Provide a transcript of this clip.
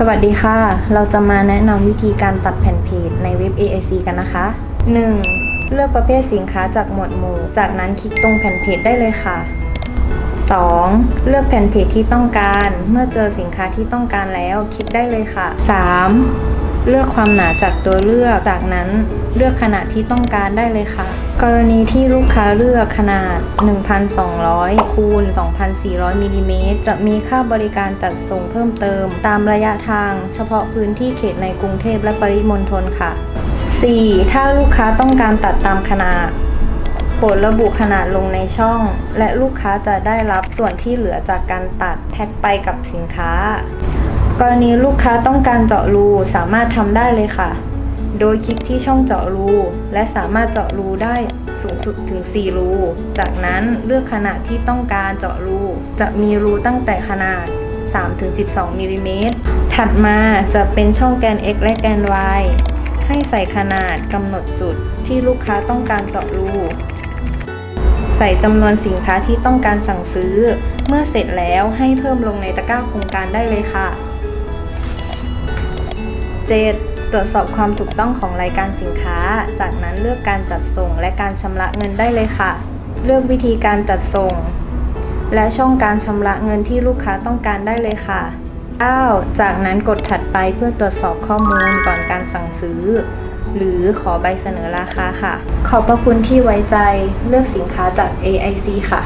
สวัสดีค่ะ เราจะมาแนะนำวิธีการตัดแผ่นเพจในเว็บ AIC กันนะคะ 1. เลือกประเภทสินค้าจากหมวดหมู่ จากนั้นคลิกตรงแผ่นเพจได้เลยค่ะ 2. เลือกแผ่นเพจที่ต้องการ เมื่อเจอสินค้าที่ต้องการแล้วคลิกได้เลยค่ะ 3. เลือกความหนาจากตัวเลือก จากนั้นเลือกขนาดที่ต้องการได้เลยค่ะ กรณีที่ลูกค้าเลือกขนาด 1,200 คูณ 2,400 มิลลิเมตร จะมีค่าบริการจัดส่งเพิ่มเติม ตามระยะทาง เฉพาะพื้นที่เขตในกรุงเทพและปริมณฑลค่ะ 4. ถ้าลูกค้าต้องการตัดตามขนาด โปรดระบุขนาดลงในช่อง และลูกค้าจะได้รับส่วนที่เหลือจากการตัดแพ็คไปกับสินค้า กรณีลูกค้าต้องการเจาะรูสามารถทำได้เลยค่ะ โดยคลิกที่ช่องเจาะรู และสามารถเจาะรูได้สูงสุดถึง 4 รู จากนั้นเลือกขนาดที่ต้องการเจาะรู จะมีรูตั้งแต่ขนาด 3-12มิลลิเมตร ถัดมาจะเป็นช่องแกน x และแกน y ให้ใส่ขนาดกำหนดจุดที่ลูกค้าต้องการเจาะรู ใส่จำนวนสินค้าที่ต้องการสั่งซื้อ เมื่อเสร็จแล้วให้เพิ่มลงในตะกร้าโครงการได้เลยค่ะ 7. ตรวจสอบความถูกต้องของรายการสินค้า จากนั้นเลือกการจัดส่งและการชำระเงินได้เลยค่ะ เลือกวิธีการจัดส่ง และช่องการชำระเงินที่ลูกค้าต้องการได้เลยค่ะ 9. จากนั้นกดถัดไปเพื่อตรวจสอบข้อมูลก่อนการสั่งซื้อ หรือขอใบเสนอราคาค่ะ ขอบพระคุณที่ไว้ใจเลือกสินค้าจาก AIC ค่ะ